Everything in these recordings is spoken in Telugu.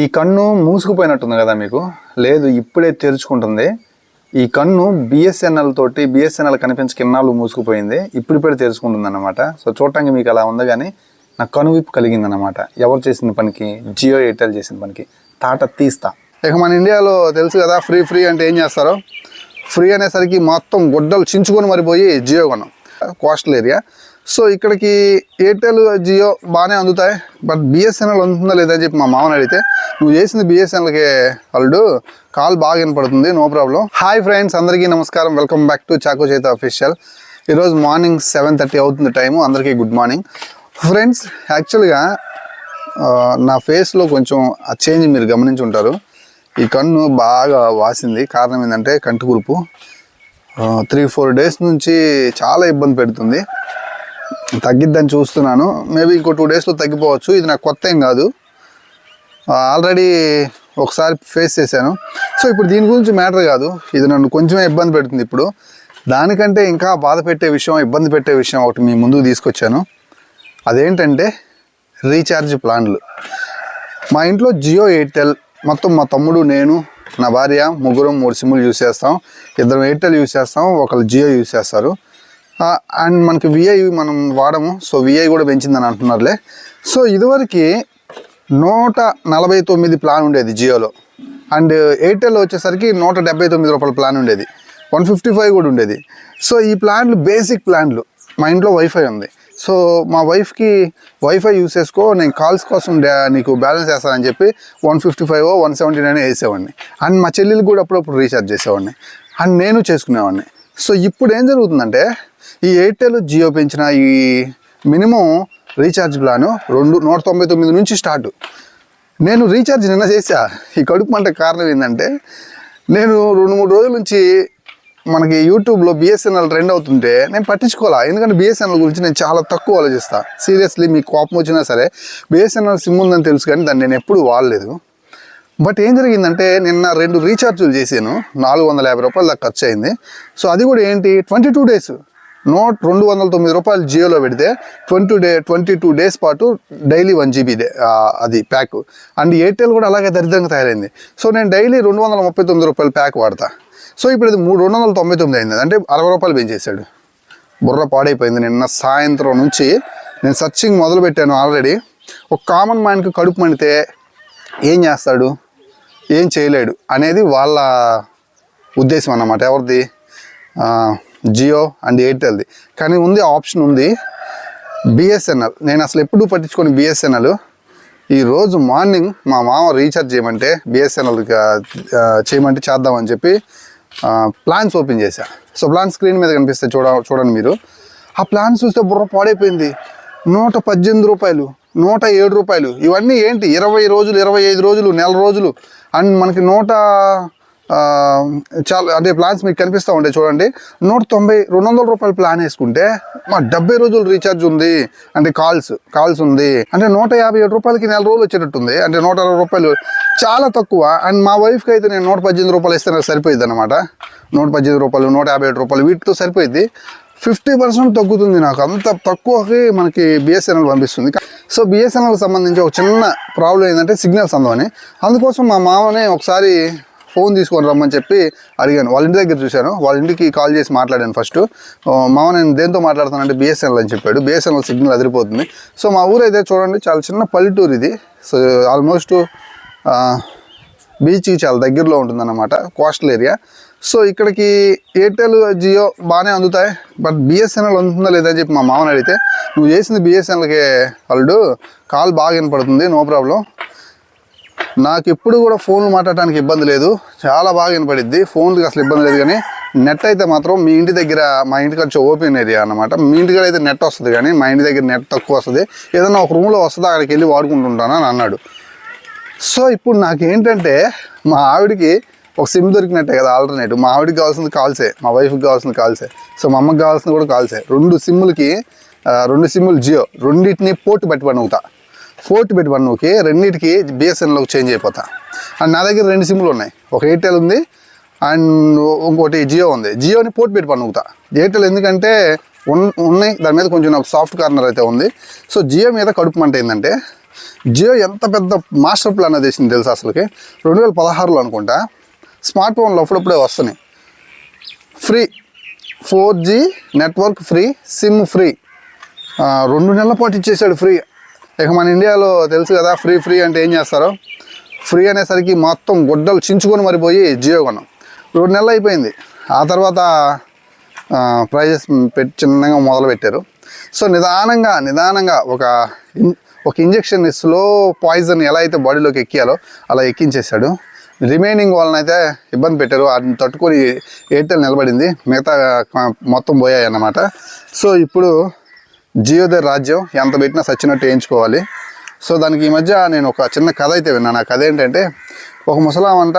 ఈ కన్ను మూసుకుపోయినట్టుంది కదా మీకు? లేదు ఇప్పుడే తెరుచుకుంటుంది. ఈ కన్ను బిఎస్ఎన్ఎల్ తోటి బిఎస్ఎన్ఎల్ కనిపించక కిన్నాళ్ళు మూసుకుపోయింది. ఇప్పుడిప్పుడే తెరుచుకుంటుంది అనమాట సో చూడటానికి మీకు అలా ఉంది కానీ నాకు కనువిప్పు కలిగింది అనమాట ఎవరు చేసిన పనికి? జియో ఎయిర్టెల్ చేసిన పనికి. తాట తీస్తా. ఇక మన ఇండియాలో తెలుసు కదా ఫ్రీ ఫ్రీ అంటే ఏం చేస్తారో? ఫ్రీ అనేసరికి మొత్తం గుడ్డలు చించుకొని మరిపోయి జియో కొన్నాం కోస్టల్ ఏరియా సో ఇక్కడికి ఎయిర్టెల్ జియో బాగానే అందుతాయి. బట్ బిఎస్ఎన్ఎల్ అందుతుందా లేదా అని చెప్పి మా మామని అడిగితే నువ్వు చేసింది బిఎస్ఎన్ఎల్కే అల్లుడు కాల్ బాగా వినపడుతుంది నో ప్రాబ్లం హాయ్ ఫ్రెండ్స్ అందరికీ నమస్కారం. వెల్కమ్ బ్యాక్ టు చాకో చేత అఫీషియల్ ఈరోజు మార్నింగ్ సెవెన్ థర్టీ అవుతుంది టైము అందరికీ గుడ్ మార్నింగ్. ఫ్రెండ్స్ యాక్చువల్గా నా ఫేస్లో కొంచెం ఆ చేంజ్ మీరు గమనించి ఉంటారు ఈ కన్ను బాగా వాసింది. కారణం ఏంటంటే కంటి కురుపు. త్రీ ఫోర్ డేస్ నుంచి చాలా ఇబ్బంది పెడుతుంది. తగ్గిద్దని చూస్తున్నాను. మేబీ ఇంకో టూ డేస్లో తగ్గిపోవచ్చు. ఇది నాకు కొత్త ఏం కాదు. ఆల్రెడీ ఒకసారి ఫేస్ చేశాను. సో ఇప్పుడు దీని గురించి మ్యాటర్ కాదు. ఇది నన్ను కొంచెమే ఇబ్బంది పెడుతుంది ఇప్పుడు. దానికంటే ఇంకా బాధ పెట్టే విషయం ఇబ్బంది పెట్టే విషయం ఒకటి మీ ముందుకు తీసుకొచ్చాను. అదేంటంటే రీఛార్జ్ ప్లాన్లు. మా ఇంట్లో జియో ఎయిర్టెల్ మొత్తం మా తమ్ముడు నేను నా భార్య ముగ్గురం మూడు సిమ్లు యూస్ చేస్తాం. ఇద్దరం ఎయిర్టెల్ యూస్ చేస్తాం. ఒకళ్ళు జియో యూస్ చేస్తారు. అండ్ మనకి విఐ మనం వాడము. సో విఐ కూడా పెంచిందని అంటున్నారులే. సో ఇదివరకు నూట నలభై తొమ్మిది ప్లాన్ ఉండేది జియోలో. అండ్ ఎయిర్టెల్ వచ్చేసరికి నూట డెబ్బై తొమ్మిది రూపాయల ప్లాన్ ఉండేది. వన్ ఫిఫ్టీ ఫైవ్ కూడా ఉండేది. సో ఈ ప్లాన్లు బేసిక్ ప్లాన్లు మా ఇంట్లో వైఫై ఉంది. సో మా వైఫ్కి వైఫై యూస్ చేసుకో నేను కాల్స్ కోసం నీకు బ్యాలెన్స్ వేస్తానని చెప్పి one fifty five one seventy nine వేసేవాడిని. And మా చెల్లెలు కూడా అప్పుడప్పుడు రీఛార్జ్ చేసేవాడిని. అండ్ నేను చేసుకునేవాడిని. సో ఇప్పుడు ఏం జరుగుతుందంటే ఈ ఎయిర్టెల్ జియో పెంచిన ఈ మినిమం రీఛార్జ్ ప్లాను రెండు నూట తొంభై తొమ్మిది నుంచి స్టార్ట్. నేను రీఛార్జ్ నిన్న చేశా. ఈ కడుపు మంట కారణం ఏంటంటే నేను రెండు మూడు రోజుల నుంచి మనకి యూట్యూబ్లో బిఎస్ఎన్ఎల్ ట్రెండ్ అవుతుంటే నేను పట్టించుకోవాలా ఎందుకంటే బిఎస్ఎన్ఎల్ గురించి నేను చాలా తక్కువ ఆలోచిస్తాను సీరియస్లీ మీకు కోపం వచ్చినా సరే బిఎస్ఎన్ఎల్ సిమ్ ఉందని తెలుసు కానీ దాన్ని నేను ఎప్పుడు వాడలేదు. బట్ ఏం జరిగిందంటే నిన్న రెండు రీఛార్జులు చేశాను. నాలుగు వందల యాభై రూపాయలు దాకా ఖర్చు అయింది సో అది కూడా ఏంటి? Twenty two days. నోట్ రెండు వందల తొమ్మిది రూపాయలు జియోలో పెడితే twenty day twenty two days పాటు డైలీ వన్ జీబీ అది ప్యాక్. అండ్ ఎయిర్టెల్ కూడా అలాగే దరిద్రంగా తయారైంది. సో నేను డైలీ రెండు వందల ముప్పై తొమ్మిది రూపాయలు ప్యాక్ వాడతా. సో ఇప్పుడు ఇది మూడు రెండు వందల తొంభై తొమ్మిది అయింది. అంటే అరవై రూపాయలు పెంచేశాడు. బుర్ర పాడైపోయింది నిన్న సాయంత్రం నుంచి. నేను సర్చింగ్ మొదలుపెట్టాను ఆల్రెడీ. ఒక కామన్ మ్యాన్కి కడుపు మండితే ఏం చేస్తాడు? ఏం చేయలేడు అనేది వాళ్ళ ఉద్దేశం అన్నమాట. ఎవరిది? జియో అండ్ ఎయిర్టెల్ది. కానీ ఉంది ఆప్షన్ ఉంది. బిఎస్ఎన్ఎల్ నేను అసలు ఎప్పుడు పట్టించుకొని బిఎస్ఎన్ఎల్ ఈ రోజు మార్నింగ్ మా మామ రీఛార్జ్ చేయమంటే బిఎస్ఎన్ఎల్ చేయమంటే చేద్దామని చెప్పి ప్లాన్స్ ఓపెన్ చేశా. సో ప్లాన్ స్క్రీన్ మీద కనిపిస్తే చూడ చూడండి మీరు. ఆ ప్లాన్ చూస్తే బుర్ర పాడైపోయింది. నూట పద్దెనిమిది రూపాయలు నూట ఏడు రూపాయలు. ఇవన్నీ ఏంటి? ఇరవై రోజులు ఇరవై ఐదు రోజులు నెల రోజులు. అండ్ మనకి నూట చాలా అంటే ప్లాన్స్ మీకు కనిపిస్తూ ఉంటాయి చూడండి. నూట తొంభై రెండు వందల రూపాయల ప్లాన్ వేసుకుంటే మా డెబ్బై రోజులు రీఛార్జ్ ఉంది. అంటే కాల్స్ కాల్స్ ఉంది. అంటే నూట యాభై ఏడు రూపాయలకి నెల రోజులు వచ్చేటట్టుంది. అంటే నూట అరవై రూపాయలు చాలా తక్కువ. అండ్ మా వైఫ్కి అయితే నేను నూట పద్దెనిమిది రూపాయలు ఇస్తే నాకు సరిపోయింది అనమాట నూట పద్దెనిమిది రూపాయలు నూట యాభై ఏడు రూపాయలు వీటితో సరిపోయింది ఫిఫ్టీ పర్సెంట్ తగ్గుతుంది నాకు. అంత తక్కువకి మనకి బిఎస్ఎన్ఎల్ పంపిస్తుంది. సో బిఎస్ఎన్ఎల్ సంబంధించి ఒక చిన్న ప్రాబ్లం ఏంటంటే సిగ్నల్స్ అందమని అందుకోసం మా మామనే ఒకసారి ఫోన్ తీసుకొని రమ్మని చెప్పి అడిగాను. వాళ్ళ ఇంటి దగ్గర చూశాను. వాళ్ళ ఇంటికి కాల్ చేసి మాట్లాడాను ఫస్ట్. మామ నేను దేంతో మాట్లాడుతానంటే బిఎస్ఎన్ఎల్ అని చెప్పాడు. బిఎస్ఎన్ఎల్ సిగ్నల్ అదిరిపోతుంది. సో మా ఊరైతే చూడండి చాలా చిన్న పల్లెటూరు ఇది సో ఆల్మోస్ట్ బీచ్కి చాలా దగ్గరలో ఉంటుందన్నమాట కోస్టల్ ఏరియా సో ఇక్కడికి ఎయిర్టెల్ జియో బాగానే అందుతాయి. బట్ బిఎస్ఎన్ఎల్ అందుతుందా లేదా అని చెప్పి మా మామని అడిగితే నువ్వు చేసింది బిఎస్ఎన్ఎల్కే అల్లుడు కాల్ బాగా వినపడుతుంది నో ప్రాబ్లం నాకు ఎప్పుడు కూడా ఫోన్లు మాట్లాడడానికి ఇబ్బంది లేదు. చాలా బాగా వినపడిద్ది. ఫోన్కి అసలు ఇబ్బంది లేదు కానీ నెట్ అయితే మాత్రం మీ ఇంటి దగ్గర మా ఇంటికి వచ్చి ఓపెన్ ఏరియా అనమాట మీ ఇంటికి అయితే నెట్ వస్తుంది కానీ మా ఇంటి దగ్గర నెట్ తక్కువ వస్తుంది. ఏదైనా ఒక రూమ్లో వస్తుంది అక్కడికి వెళ్ళి వాడుకుంటుంటాను అని అన్నాడు. సో ఇప్పుడు నాకు ఏంటంటే మా ఆవిడకి ఒక సిమ్ దొరికినట్టే కదా ఆల్టర్నేటివ్ మా ఆవిడకి కావాల్సింది కాల్సే. మా వైఫ్కి కావాల్సింది కాల్సే. సో మా అమ్మకి కావాల్సింది కూడా కాల్సే. రెండు సిమ్ములకి రెండు సిమ్ములు జియో. రెండింటిని పోర్ట్ పెట్టి పనుకుతా పోర్ట్ పెట్టి పనుకి రెండింటికి బిఎస్ఎన్ఎల్కి చేంజ్ అయిపోతా. అండ్ నా దగ్గర రెండు సిమ్లు ఉన్నాయి. ఒక ఎయిర్టెల్ ఉంది అండ్ ఇంకోటి జియో ఉంది. జియోని పోర్ట్ పెట్టి పనుకుతా ఎయిర్టెల్ ఎందుకంటే ఉన్నాయి. దాని మీద కొంచెం నాకు సాఫ్ట్ కార్నర్ అయితే ఉంది. సో జియో మీద కడుపు మంట ఏంటంటే జియో ఎంత పెద్ద మాస్టర్ ప్లాన్ అది వేసింది తెలుసా అసలుకి? రెండు వేల పదహారులో అనుకుంటా. స్మార్ట్ ఫోన్లు అప్పుడప్పుడే వస్తున్నాయి. Free. Four G network free SIM free. రెండు నెలల పాటు ఇచ్చేసాడు ఫ్రీ. ఇక మన ఇండియాలో తెలుసు కదా ఫ్రీ ఫ్రీ అంటే ఏం చేస్తారో? ఫ్రీ అనేసరికి మొత్తం గుడ్డలు చించుకొని మరిపోయి జియో కొన్నాం. రెండు నెలలు అయిపోయింది. ఆ తర్వాత ప్రైజెస్ పెట్టి చిన్నగా మొదలుపెట్టారు. సో నిదానంగా నిదానంగా ఒక ఒక ఇంజెక్షన్ స్లో పాయిజన్ ఎలా అయితే బాడీలోకి ఎక్కియాలో అలా ఎక్కించేశాడు. రిమైనింగ్ వాళ్ళని అయితే ఇబ్బంది పెట్టారు. వాటిని తట్టుకొని ఎయిర్టెల్ నిలబడింది. మిగతా మొత్తం పోయాయి అన్నమాట సో ఇప్పుడు జియోదే రాజ్యం ఎంత పెట్టినా సచ్చినట్టు వేయించుకోవాలి. సో దానికి ఈ మధ్య నేను ఒక చిన్న కథ అయితే విన్నాను. ఆ కథ ఏంటంటే ఒక ముసలామంట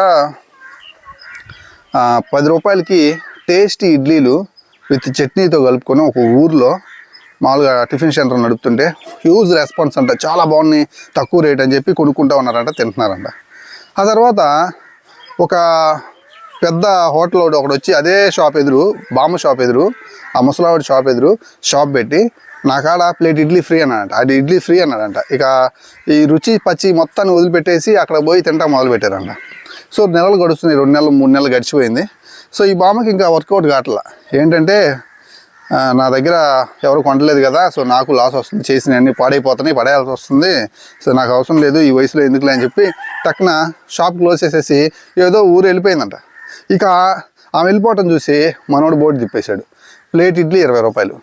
ఆ, పది రూపాయలకి టేస్టీ ఇడ్లీలు విత్ చట్నీతో కలుపుకొని ఒక ఊర్లో మామూలుగా టిఫిన్ సెంటర్ నడుపుతుంటే హ్యూజ్ రెస్పాన్స్ అంట చాలా బాగున్నాయి తక్కువ రేట్ అని చెప్పి కొనుక్కుంటా ఉన్నారంట తింటున్నారంట. ఆ తర్వాత ఒక పెద్ద హోటల్ ఒకటి ఒకటి వచ్చి అదే షాప్ ఎదురు బామ్మ షాప్ ఎదురు ఆ ముసలావాడి షాప్ ఎదురు షాప్ పెట్టి నా కాడ ప్లేట్ ఇడ్లీ ఫ్రీ అన్నాడంట అది ఇడ్లీ ఫ్రీ అన్నాడంట. ఇక ఈ రుచి పచ్చి మొత్తాన్ని వదిలిపెట్టేసి అక్కడ పోయి తింటా మొదలు పెట్టారంట సో నెలలు గడుస్తున్నాయి రెండు నెలలు మూడు నెలలు గడిచిపోయింది. సో ఈ బామ్మకి ఇంకా వర్కౌట్ కావట్లా. ఏంటంటే నా దగ్గర ఎవరు కొనలేదు కదా సో నాకు లాస్ వస్తుంది. చేసిన అన్ని పాడైపోతున్నాయి పడేయాల్సి వస్తుంది. సో నాకు అవసరం లేదు ఈ వయసులో ఎందుకులే అని చెప్పి టక్కున షాప్ క్లోజ్ చేసేసి ఏదో ఊరు వెళ్ళిపోయిందంట. ఇక ఆమె వెళ్ళిపోవటం చూసి మనోడు బోర్డు తిప్పేశాడు. ప్లేట్ ఇడ్లీ ఇరవై రూపాయలు.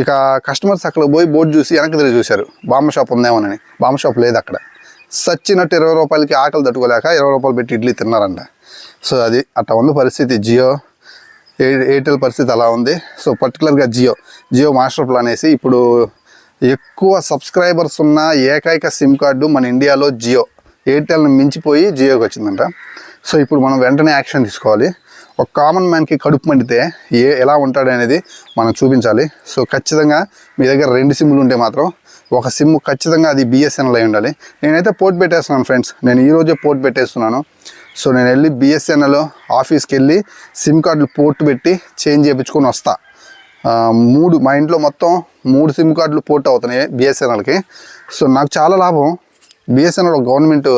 ఇక కస్టమర్స్ అక్కడ పోయి బోర్డు చూసి వెనక్కి తిరిగి చూశారు. బామ్మ షాప్ ఉందేమోనని. బామ్మ షాప్ లేదు అక్కడ. సచ్చినట్టు ఇరవై రూపాయలకి ఆకలి తట్టుకోలేక ఇరవై రూపాయలు పెట్టి ఇడ్లీ తిన్నారంట. సో అది అట్లా ఉంది పరిస్థితి. జియో ఎయిర్టెల్ పరిస్థితి అలా ఉంది. సో పర్టికులర్గా జియో జియో మాస్టర్ ప్లాన్ వేసి ఇప్పుడు ఎక్కువ సబ్స్క్రైబర్స్ ఉన్న ఏకైక సిమ్ కార్డు మన ఇండియాలో జియో ఎయిర్టెల్ని మించిపోయి జియోకి వచ్చిందంట. సో ఇప్పుడు మనం వెంటనే యాక్షన్ తీసుకోవాలి. ఒక కామన్ మ్యాన్కి కడుపు మండితే ఏ ఎలా ఉంటాడు అనేది మనం చూపించాలి. సో ఖచ్చితంగా మీ దగ్గర రెండు సిమ్లు ఉంటే మాత్రం ఒక సిమ్ ఖచ్చితంగా అది బిఎస్ఎన్ఎల్ అయి ఉండాలి. నేనైతే పోర్ట్ పెట్టేస్తున్నాను ఫ్రెండ్స్ నేను ఈరోజే పోర్ట్ పెట్టేస్తున్నాను. సో నేను వెళ్ళి బిఎస్ఎన్ఎల్ ఆఫీస్కి వెళ్ళి సిమ్ కార్డులు పోర్ట్ పెట్టి చేంజ్ చేయించుకొని వస్తా. మూడు మా ఇంట్లో మొత్తం మూడు సిమ్ కార్డులు పోర్ట్ అవుతున్నాయి బిఎస్ఎన్ఎల్కి సో నాకు చాలా లాభం. బిఎస్ఎన్ఎల్ గవర్నమెంట్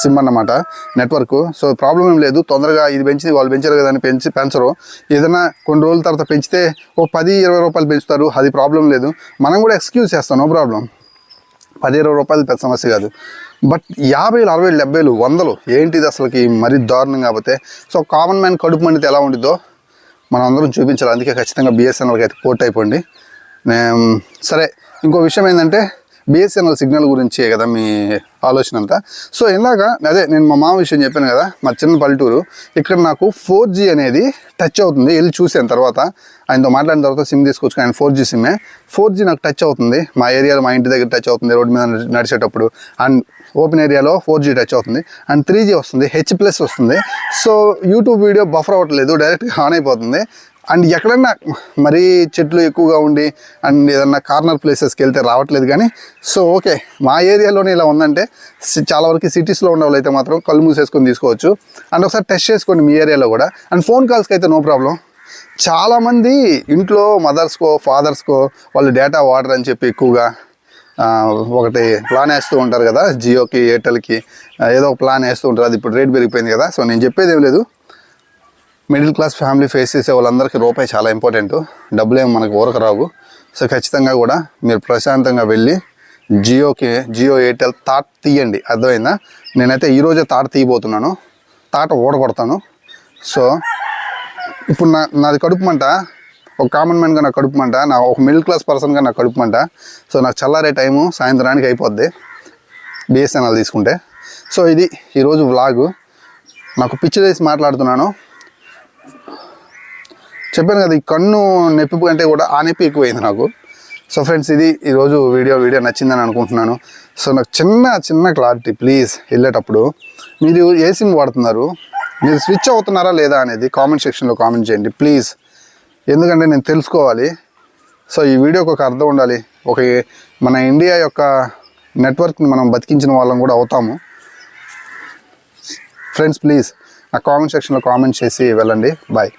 సిమ్ అన్నమాట నెట్వర్క్. సో ప్రాబ్లం ఏం లేదు తొందరగా ఇది పెంచింది వాళ్ళు పెంచారు కదా అని పెంచి పెంచరు. ఏదైనా కొన్ని రోజుల తర్వాత పెంచితే ఓ పది ఇరవై రూపాయలు పెంచుతారు అది ప్రాబ్లం లేదు. మనం కూడా ఎక్స్క్యూజ్ చేస్తాం నో ప్రాబ్లం. పది ఇరవై రూపాయలు పెద్ద సమస్య కాదు. బట్ యాభైలు అరవై డెబ్బైలు వందలు ఏంటిది అసలుకి మరీ దారుణం కాకపోతే సో కామన్ మ్యాన్ కడుపు మండితే ఎలా ఉండిద్దో మనం అందరం చూపించాలి. అందుకే ఖచ్చితంగా బిఎస్ఎన్ఎల్కి అయితే పోర్ట్ అయిపోండి. సరే ఇంకో విషయం ఏంటంటే బిఎస్ఎన్ఎల్ సిగ్నల్ గురించే కదా మీ ఆలోచన అంతా. సో ఇందాక అదే నేను మా మామ విషయం చెప్పాను కదా మా చిన్న పల్లెటూరు ఇక్కడ నాకు ఫోర్ జీ అనేది టచ్ అవుతుంది. వెళ్ళి చూసాను తర్వాత ఆయనతో మాట్లాడిన తర్వాత సిమ్ తీసుకొచ్చుకుని ఆయన ఫోర్ జీ సిమ్మే ఫోర్ జీ నాకు టచ్ అవుతుంది. మా ఏరియాలో మా ఇంటి దగ్గర టచ్ అవుతుంది రోడ్డు మీద నడిచేటప్పుడు. అండ్ ఓపెన్ ఏరియాలో ఫోర్ జీ టచ్ అవుతుంది. అండ్ త్రీ జీ వస్తుంది హెచ్ ప్లస్ వస్తుంది. సో యూట్యూబ్ వీడియో బఫర్ అవ్వట్లేదు డైరెక్ట్గా ఆన్ అయిపోతుంది. అండ్ ఎక్కడన్నా మరీ చెట్లు ఎక్కువగా ఉండి అండ్ ఏదన్నా కార్నర్ ప్లేసెస్కి వెళ్తే రావట్లేదు కానీ సో ఓకే మా ఏరియాలోనే ఇలా ఉందంటే సి- చాలా వరకు సిటీస్లో ఉన్న వాళ్ళైతే మాత్రం కళ్ళు మూసేసుకొని తీసుకోవచ్చు. అండ్ ఒకసారి టెస్ట్ చేసుకోండి మీ ఏరియాలో కూడా. అండ్ ఫోన్ కాల్స్కి అయితే నో ప్రాబ్లం. చాలామంది ఇంట్లో మదర్స్కో ఫాదర్స్కో వాళ్ళు డేటా వాడరు అని చెప్పి ఎక్కువగా ఒకటి ప్లాన్ వేస్తూ ఉంటారు కదా జియోకి ఎయిర్టెల్కి ఏదో ఒక ప్లాన్ వేస్తూ ఉంటారు. అది ఇప్పుడు రేట్ పెరిగిపోయింది కదా సో నేను చెప్పేది ఏం లేదు. మిడిల్ క్లాస్ ఫ్యామిలీ ఫేస్ చేసే వాళ్ళందరికీ రూపాయి చాలా ఇంపార్టెంట్. డబ్బులు ఏమి మనకు ఊరక రావు. సో ఖచ్చితంగా కూడా మీరు ప్రశాంతంగా వెళ్ళి జియోకి జియో ఎయిర్టెల్ తాట్ తీయండి. అర్థమైందా? నేనైతే ఈరోజే తాట తీయబోతున్నాను. తాట ఓడగొడతాను సో ఇప్పుడు నా నాది కడుపు మంట ఒక కామన్ మ్యాన్గా నా కడుపు మంట నా ఒక మిడిల్ క్లాస్ పర్సన్గా నా కడుపు మంట సో నాకు చల్లారే టైము సాయంత్రానికి అయిపోద్ది. బిఎస్ఎన్ఎల్ తీసుకుంటే. సో ఇది ఈరోజు వ్లాగు నాకు పిచ్చి వేసి మాట్లాడుతున్నాను. చెప్పాను కదా ఈ కన్ను నొప్పి కంటే కూడా ఆ నొప్పి ఎక్కువైంది నాకు. సో ఫ్రెండ్స్ ఇది ఈరోజు వీడియో వీడియో నచ్చిందని అనుకుంటున్నాను. సో నాకు చిన్న చిన్న క్లారిటీ ప్లీజ్ వెళ్ళేటప్పుడు మీరు ఏ సిమ్ వాడుతున్నారు? మీరు స్విచ్ అవుతున్నారా లేదా అనేది కామెంట్ సెక్షన్లో కామెంట్ చేయండి ప్లీజ్. ఎందుకంటే నేను తెలుసుకోవాలి. సో ఈ వీడియోకి ఒక అర్థం ఉండాలి. ఒక మన ఇండియా యొక్క నెట్వర్క్ని మనం బతికించిన వాళ్ళం కూడా అవుతాము. ఫ్రెండ్స్ ప్లీజ్ నా కామెంట్ సెక్షన్లో కామెంట్ చేసి వెళ్ళండి. బాయ్.